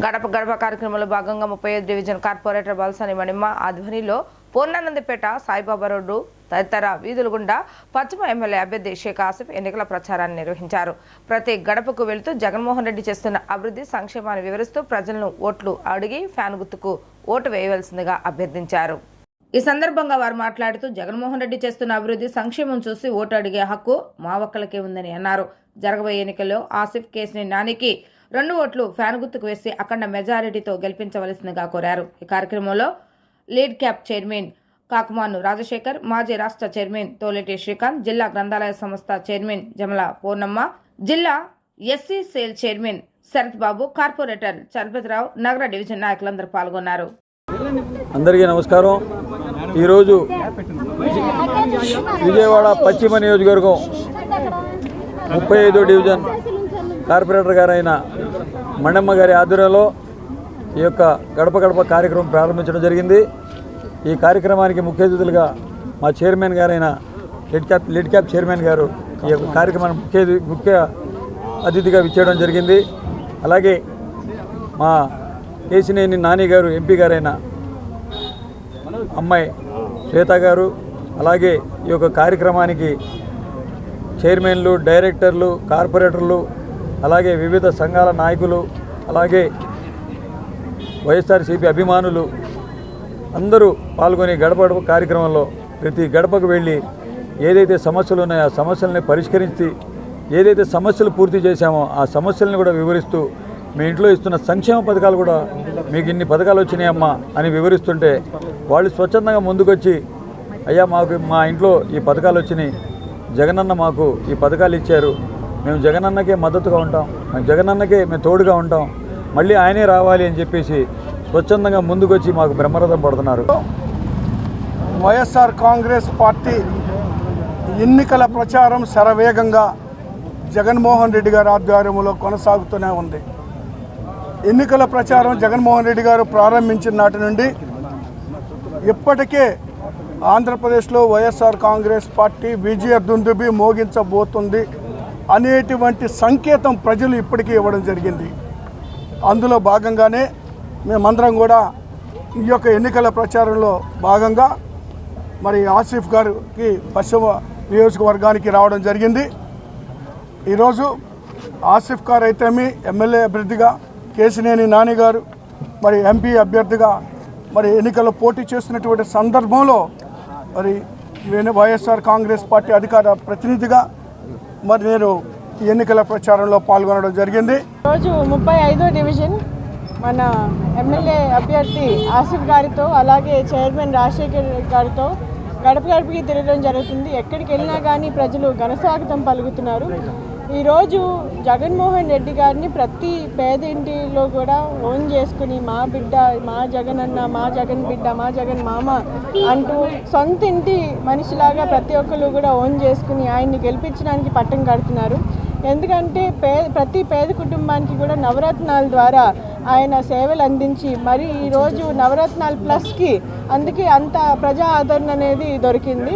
గడప గడప కార్యక్రమంలో భాగంగా ముప్పై ఐదు డివిజన్ కార్పొరేటర్ బల్సాని మణిమ్మ ఆధ్వర్యంలో పూర్ణానందపేట సాయిబాబా రోడ్డు తదితర వీధుల గుండా పశ్చిమ ఎమ్మెల్యే అభ్యర్థి షేక్ ఆసిఫ్ ఎన్నికల ప్రచారాన్ని నిర్వహించారు. ప్రతి గడపకు వెళుతూ జగన్మోహన్ రెడ్డి చేస్తున్న అభివృద్ధి సంక్షేమాన్ని వివరిస్తూ ప్రజలను ఓట్లు అడిగి ఫ్యాన్ గుర్తుకు ఓటు వేయవలసిందిగా అభ్యర్థించారు. ఈ సందర్భంగా వారు మాట్లాడుతూ జగన్మోహన్ రెడ్డి చేస్తున్న అభివృద్ధి సంక్షేమం చూసి ఓటు అడిగే హక్కు మా ఒక్కలకే ఉందని అన్నారు. జరగబోయే ఎన్నికల్లో ఆసిఫ్ కేసుని నానికి రెండు ఓట్లు ఫ్యాన్ గుర్తుకు వేసి అఖండ మెజారిటీతో గెలిపించవలసిందిగా కోరారు. ఈ కార్యక్రమంలో lead cap chairman Kakumanu Rajasekhar మాజీ రాష్ట్ర చైర్మన్ తోలేటి శ్రీకాంత్ జిల్లా గ్రంథాలయ సంస్థ చైర్మన్ జమల పూర్ణమ్మ జిల్లా SC cell chairman Sarath Babu corporator Chalapathirao నగర డివిజన్ నాయకులందరూ పాల్గొన్నారు. అందరికీ నమస్కారం. ఈరోజు విజయవాడ పశ్చిమ నియోజకవర్గం ముప్పై ఐదో డివిజన్ కార్పొరేటర్ గారైన మండమ్మ గారి ఆధ్వర్యంలో ఈ యొక్క గడప గడప కార్యక్రమం ప్రారంభించడం జరిగింది. ఈ కార్యక్రమానికి ముఖ్య అతిథులుగా మా చైర్మన్ గారైన lid cap lid cap chairman గారు ఈ యొక్క కార్యక్రమాన్ని ముఖ్య ముఖ్య అతిథిగా విచ్చేయడం జరిగింది. అలాగే మా కేసినేని నాని గారు ఎంపీ గారైన అమ్మాయి శ్వేత గారు అలాగే ఈ యొక్క కార్యక్రమానికి చైర్మన్లు డైరెక్టర్లు కార్పొరేటర్లు అలాగే వివిధ సంఘాల నాయకులు అలాగే వైఎస్ఆర్సీపీ అభిమానులు అందరూ పాల్గొని గడప గడప కార్యక్రమంలో ప్రతి గడపకు వెళ్ళి ఏదైతే సమస్యలు ఉన్నాయో ఆ సమస్యలని పరిష్కరించి ఏదైతే సమస్యలు పూర్తి చేశామో ఆ సమస్యలను కూడా వివరిస్తూ మీ ఇంట్లో ఇస్తున్న సంక్షేమ పథకాలు కూడా మీకు ఇన్ని పథకాలు వచ్చినాయమ్మా అని వివరిస్తుంటే వాళ్ళు స్వచ్ఛందంగా ముందుకొచ్చి అయ్యా మాకు మా ఇంట్లో ఈ పథకాలు వచ్చినాయి. జగనన్న మాకు ఈ పథకాలు ఇచ్చారు. మేము జగనన్నకే మద్దతుగా ఉంటాం. మేము జగనన్నకే మేము తోడుగా ఉంటాం. మళ్ళీ ఆయనే రావాలి అని చెప్పేసి స్వచ్ఛందంగా ముందుకొచ్చి మాకు బ్రహ్మరథం పడుతున్నారు. వైఎస్ఆర్ కాంగ్రెస్ పార్టీ ఎన్నికల ప్రచారం శరవేగంగా జగన్మోహన్ రెడ్డి గారి ఆధ్వర్యంలో కొనసాగుతూనే ఉంది. ఎన్నికల ప్రచారం జగన్మోహన్ రెడ్డి గారు ప్రారంభించిన నాటి నుండి ఇప్పటికే ఆంధ్రప్రదేశ్లో వైఎస్ఆర్ కాంగ్రెస్ పార్టీ విజయ దుందుబి మోగించబోతుంది. అనేటువంటి సంకేతం ప్రజలు ఇప్పటికీ ఇవ్వడం జరిగింది. అందులో భాగంగానే మేమందరం కూడా ఈ యొక్క ఎన్నికల ప్రచారంలో భాగంగా మరి ఆసిఫ్ గారికి పశ్చిమ నియోజకవర్గానికి రావడం జరిగింది. ఈరోజు ఆసిఫ్ గారు అయితేమి ఎమ్మెల్యే అభ్యర్థిగా కేసినేని నాని గారు మరి ఎంపీ అభ్యర్థిగా మరి ఎన్నికల్లో పోటీ చేస్తున్నటువంటి సందర్భంలో మరి నేను వైఎస్ఆర్ కాంగ్రెస్ పార్టీ అధికార ప్రతినిధిగా మరి నేను ఎన్నికల ప్రచారంలో పాల్గొనడం జరిగింది. రోజు ముప్పై ఐదో డివిజన్ మన ఎమ్మెల్యే అభ్యర్థి ఆసిఫ్ గారితో అలాగే చైర్మన్ రాజశేఖర్ గారితో గడప గడపకి తిరగడం జరుగుతుంది. ఎక్కడికి వెళ్ళినా కానీ ప్రజలు ఘనస్వాగతం పలుకుతున్నారు. ఈరోజు జగన్మోహన్ రెడ్డి గారిని ప్రతి పేదింటిలో కూడా ఓన్ చేసుకుని మా బిడ్డ మా జగన్ అన్న మా జగన్ బిడ్డ మా జగన్ మామ అంటూ సొంత ఇంటి మనిషిలాగా ప్రతి ఒక్కరు కూడా ఓన్ చేసుకుని ఆయన్ని గెలిపించడానికి పట్టం కడుతున్నారు. ఎందుకంటే పే ప్రతి పేద కుటుంబానికి కూడా నవరత్నాల ద్వారా ఆయన సేవలు అందించి మరి ఈరోజు నవరత్నాలు ప్లస్కి అందుకే అంత ప్రజా ఆదరణ అనేది దొరికింది.